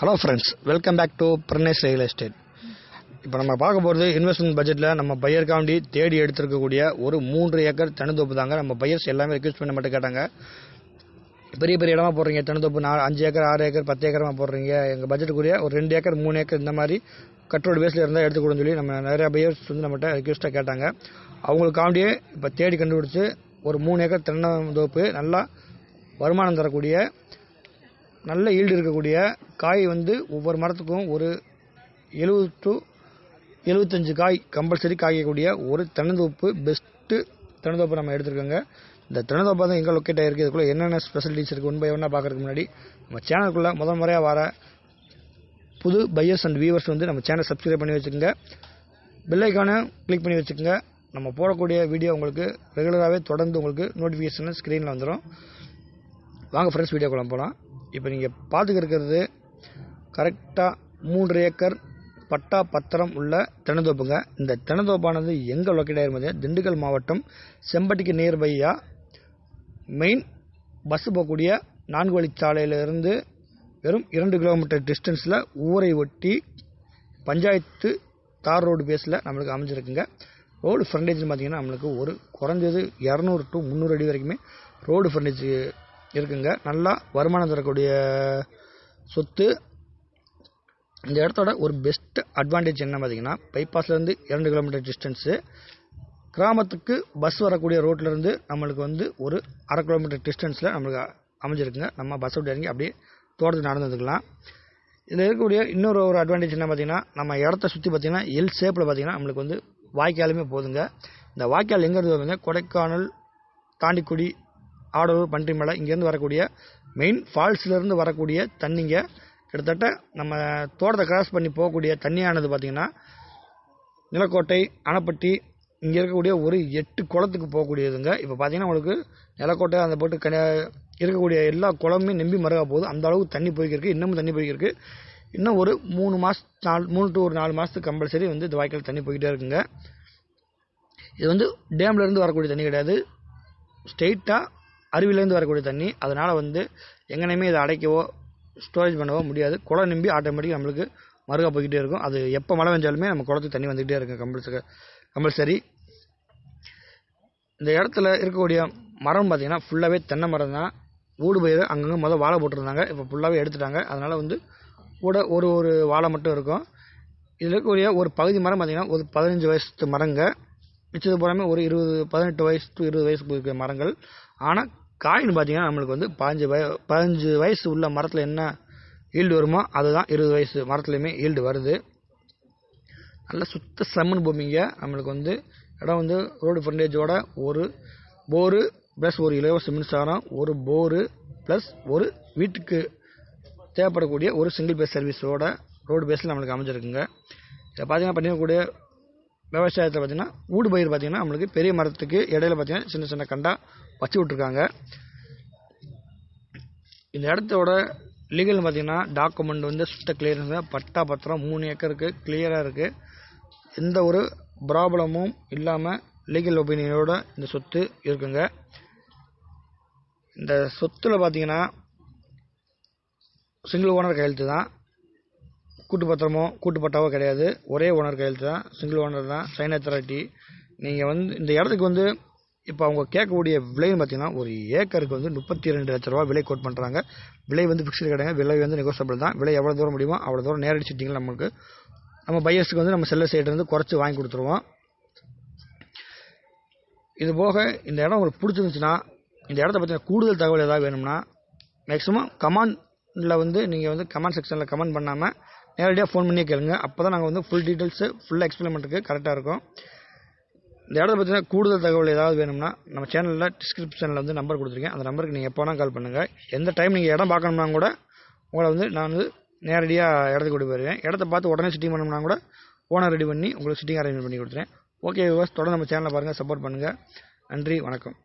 Hello friends welcome back to Pranesh real estate இப்போ நம்ம பார்க்க போகிறது இன்வெஸ்ட்மெண்ட் பட்ஜெட்டில் நம்ம பையர்காண்டி தேடி எடுத்திருக்கக்கூடிய ஒரு மூன்று ஏக்கர் தனித்தோப்பு தாங்க. நம்ம பையர்ஸ் எல்லாமே ரெக்யூஸ் பண்ண மட்டும் கேட்டாங்க. பெரிய பெரிய இடமா போடுறீங்க. தனித்தோப்பு நாலு அஞ்சு ஏக்கர் ஆறு ஏக்கர் பத்து ஏக்கரமாக போடுறீங்க. எங்கள் பட்ஜெட்டுக்குரிய ஒரு ரெண்டு ஏக்கர் மூணு ஏக்கர் இந்த மாதிரி கட்ரோடு பேஸில் இருந்தால் எடுத்துக்கூடன்னு சொல்லி நம்ம நிறையா பையர்ஸ் வந்து நம்மகிட்ட ரெக்யூஸ்ட்டாக கேட்டாங்க. அவங்களுக்காண்டியே இப்போ தேடி கண்டுபிடிச்சி ஒரு மூணு ஏக்கர் தென்னந்தோப்பு நல்லா வருமானம் தரக்கூடிய நல்ல ஈல்டு இருக்கக்கூடிய காய் வந்து ஒவ்வொரு மரத்துக்கும் ஒரு எழுபது டு எழுபத்தஞ்சு காய் கம்பல்சரி காய்க்கக்கூடிய ஒரு தென்னந்தோப்பு பெஸ்ட்டு தென்னந்தோப்பு நம்ம எடுத்துருக்கோங்க. இந்த தென்னந்தோப்பு தான் எங்கே லொக்கேட் ஆகிருக்கு இதுக்குள்ளே என்னென்ன ஸ்பெஷலிட்டிஸ் இருக்குது ஒன் பை ஒன்னாக முன்னாடி நம்ம சேனலுக்குள்ளே முதல் முறையாக வர புது பையர்ஸ் அண்ட் வியூவர்ஸ் வந்து நம்ம சேனல் சப்ஸ்கிரைப் பண்ணி வச்சுக்கோங்க. பெல் கிளிக் பண்ணி வச்சுக்கோங்க. நம்ம போடக்கூடிய வீடியோ உங்களுக்கு ரெகுலராகவே தொடர்ந்து உங்களுக்கு நோட்டிஃபிகேஷன் ஸ்க்ரீனில் வந்துடும் வாங்க ஃப்ரெண்ட்ஸ் வீடியோக்குள்ளே போகலாம் இப்போ நீங்கள் பார்த்துக்கிருக்கறது கரெக்டாக மூன்று ஏக்கர் பட்டா பத்திரம் உள்ள தென்னந்தோப்புங்க. இந்த தென்னந்தோப்பானது எங்கே லொக்கேட் ஆகிருந்தது திண்டுக்கல் மாவட்டம் செம்பட்டிக்கு நியர்பையாக மெயின் பஸ் போகக்கூடிய நான்கு வழிச்சாலையிலிருந்து வெறும் இரண்டு கிலோமீட்டர் டிஸ்டன்ஸில் ஊரை ஒட்டி பஞ்சாயத்து தார் ரோடு பேஸில் நம்மளுக்கு அமைஞ்சிருக்குங்க. ரோடு ஃப்ரண்டேஜ்னு பார்த்தீங்கன்னா நம்மளுக்கு ஒரு குறைஞ்சது இரநூறு டு முந்நூறு அடி வரைக்குமே ரோடு ஃப்ரண்டேஜ் இருக்குங்க. நல்லா வருமானம் தரக்கூடிய சொத்து. இந்த இடத்தோட ஒரு பெஸ்ட் அட்வான்டேஜ் என்ன பார்த்தீங்கன்னா பைபாஸ்லேருந்து இரண்டு கிலோமீட்டர் டிஸ்டன்ஸு கிராமத்துக்கு பஸ் வரக்கூடிய ரோட்லேருந்து நம்மளுக்கு வந்து ஒரு அரை கிலோமீட்டர் டிஸ்டன்ஸில் நம்மளுக்கு அமைஞ்சிருக்குங்க. நம்ம பஸ் விட்டு இறங்கி அப்படியே தோட்டத்துக்கு நடந்து வந்துக்கலாம் இதில் இருக்கக்கூடிய இன்னொரு ஒரு அட்வான்டேஜ் என்ன பார்த்தீங்கன்னா நம்ம இடத்த சுற்றி பார்த்திங்கன்னா எல் ஷேப்பில் பார்த்தீங்கன்னா நம்மளுக்கு வந்து வாய்க்காலுமே போதுங்க. இந்த வாய்க்கால் எங்கே இருந்து வருதுங்க கொடைக்கானல் தாண்டிக்குடி ஆடவு பன்றி மலை இங்கேருந்து வரக்கூடிய மெயின் ஃபால்ஸ்லேருந்து வரக்கூடிய தண்ணிங்க. கிட்டத்தட்ட நம்ம தோட்டத்தை கிராஸ் பண்ணி போகக்கூடிய தண்ணியானது பார்த்திங்கன்னா நிலக்கோட்டை அணைப்பட்டி இங்கே இருக்கக்கூடிய ஒரு எட்டு குளத்துக்கு போகக்கூடியதுங்க. இப்போ பார்த்தீங்கன்னா உங்களுக்கு நிலக்கோட்டை அந்த போட்டு கன இருக்கக்கூடிய எல்லா குளமுமே நம்பி மருகா போகுது. அந்த அளவுக்கு தண்ணி போய்க்கிருக்கு. இன்னமும் தண்ணி போய்க்கிருக்கு. இன்னும் ஒரு மூணு மாதம் நாலு மூணு டு ஒரு நாலு மாதத்துக்கு கம்பல்சரி வந்து இந்த வாய்க்கால் தண்ணி போய்கிட்டே இருக்குங்க. இது வந்து டேம்லேருந்து வரக்கூடிய தண்ணி கிடையாது. ஸ்ட்ரெயிட்டாக அருவிலேருந்து வரக்கூடிய தண்ணி. அதனால் வந்து எங்கனையுமே இதை அடைக்கவோ ஸ்டோரேஜ் பண்ணவோ முடியாது. குளம் நிம்பி ஆட்டோமேட்டிக்காக நம்மளுக்கு மருகா போய்கிட்டே இருக்கும். அது எப்போ மழை பெஞ்சாலுமே நம்ம குளத்துக்கு தண்ணி வந்துக்கிட்டே இருக்கும் கம்பல்சரி கம்பல்சரி இந்த இடத்துல இருக்கக்கூடிய மரம் பார்த்திங்கன்னா ஃபுல்லாகவே தென்னை மரம் தான். ஊடு பயிர் அங்கங்கே முதல் வாழை போட்டிருந்தாங்க. இப்போ ஃபுல்லாகவே எடுத்துட்டாங்க. அதனால் வந்து கூட ஒரு ஒரு வாழை மட்டும் இருக்கும். இதில் இருக்கக்கூடிய ஒரு பகுதி மரம் பார்த்திங்கன்னா ஒரு பதினஞ்சு வயசு மரங்க. மிச்சது பூராமே ஒரு இருபது பதினெட்டு வயசு டு இருபது வயசுக்கு இருக்கிற மரங்கள். ஆனால் காயின்னு பார்த்தீங்கன்னா நம்மளுக்கு வந்து பதினஞ்சு வய பதினஞ்சு வயசு உள்ள மரத்தில் என்ன ஈல்டு வருமோ அதுதான் இருபது வயசு மரத்துலையுமே ஈல்டு வருது. நல்ல சுத்த செம்மண் பூமிங்க. நம்மளுக்கு வந்து இடம் வந்து ரோடு ஃப்ரண்டேஜோட ஒரு போரு ப்ளஸ் ஒரு இலவச மின்சாரம் ஒரு போரு ப்ளஸ் ஒரு வீட்டுக்கு தேவைப்படக்கூடிய ஒரு சிங்கிள் பேஸ் சர்வீஸோட ரோடு பேஸில் நம்மளுக்கு அமைஞ்சிருக்குங்க. இதை பார்த்தீங்கன்னா பண்ணிக்கக்கூடிய விவசாயத்தில் பார்த்திங்கன்னா ஊடு பயிர் பார்த்திங்கன்னா நம்மளுக்கு பெரிய மரத்துக்கு இடையில பார்த்திங்கன்னா சின்ன சின்ன கண்டா வச்சு விட்ருக்காங்க இந்த இடத்தோட லீகல் பார்த்திங்கன்னா டாக்குமெண்ட் வந்து சுத்த கிளியருங்க பட்டா பத்திரம் மூணு ஏக்கருக்கு கிளியராக இருக்குது எந்த ஒரு ப்ராப்ளமும் இல்லாமல் லீகல் ஒப்பீனியனோட இந்த சொத்து இருக்குங்க. இந்த சொத்தில் பார்த்திங்கன்னா சிங்கிள் ஓனர் கையெழுத்து தான். கூட்டு பத்திரமோ கூட்டு பட்டாவோ கிடையாது. ஒரே ஓனர் கையெழுத்து தான் சிங்கிள் ஓனர் தான் சைன் அத்தாரிட்டி நீங்கள் வந்து இந்த இடத்துக்கு வந்து இப்போ அவங்க கேட்கக்கூடிய விலைன்னு பார்த்தீங்கன்னா ஒரு ஏக்கருக்கு வந்து முப்பத்தி ரெண்டு லட்ச ரூபா விலை கோட் பண்ணுறாங்க விலை வந்து ஃபிக்ஸ்டு கிடையாது. விலை வந்து நெகோசியபிள் தான். விலை எவ்வளோ தூரம் முடியுமோ அவ்வளோ தூரம் நேரடி சிட்டிங்கள் நமக்கு நம்ம பையர்ஸுக்கு வந்து நம்ம செல்லர் சைட்லேருந்து குறைச்சி வாங்கி கொடுத்துருவோம். இது போக இந்த இடம் உங்களுக்கு பிடிச்சிருந்துச்சுன்னா இந்த இடத்த பற்றின கூடுதல் தகவல் ஏதாவது வேணும்னா மேக்ஸிமம் இல்லை வந்து நீங்கள் வந்து கமெண்ட் செக்ஷனில் கமெண்ட் பண்ணாமல் நேரடியாக ஃபோன் பண்ணியே கேளுங்க. அப்போ தான் நாங்கள் வந்து ஃபுல் டீட்டெயில்ஸு ஃபுல்லாக எக்ஸ்பிளைன் பண்ணுறதுக்கு கரெக்டாக இருக்கும். இந்த இடத்த பார்த்தீங்கன்னா கூடுதல் தகவல் ஏதாவது வேணும்னா நம்ம சேனலில் டிஸ்கிரிப்ஷனில் வந்து நம்பர் கொடுத்துருக்கேன். அந்த நம்பருக்கு நீங்கள் எப்போனா கால் பண்ணுங்கள் எந்த டைம் நீங்கள் இடம் பார்க்கணும்னா கூட உங்களை வந்து நான் வந்து நேரடியாக இடத்துக்கு கொண்டு போயிருவேன். இடத்த பார்த்து உடனே சிட்டிங் பண்ணோம்னா கூட ஓனர் ரெடி பண்ணி உங்களுக்கு சிட்டிங் அரேஞ்ச் பண்ணி கொடுத்துறேன் ஓகே விவாஸ் தொடர்ந்து நம்ம சேனலை பாருங்கள் சப்போர்ட் பண்ணுங்கள் நன்றி வணக்கம்.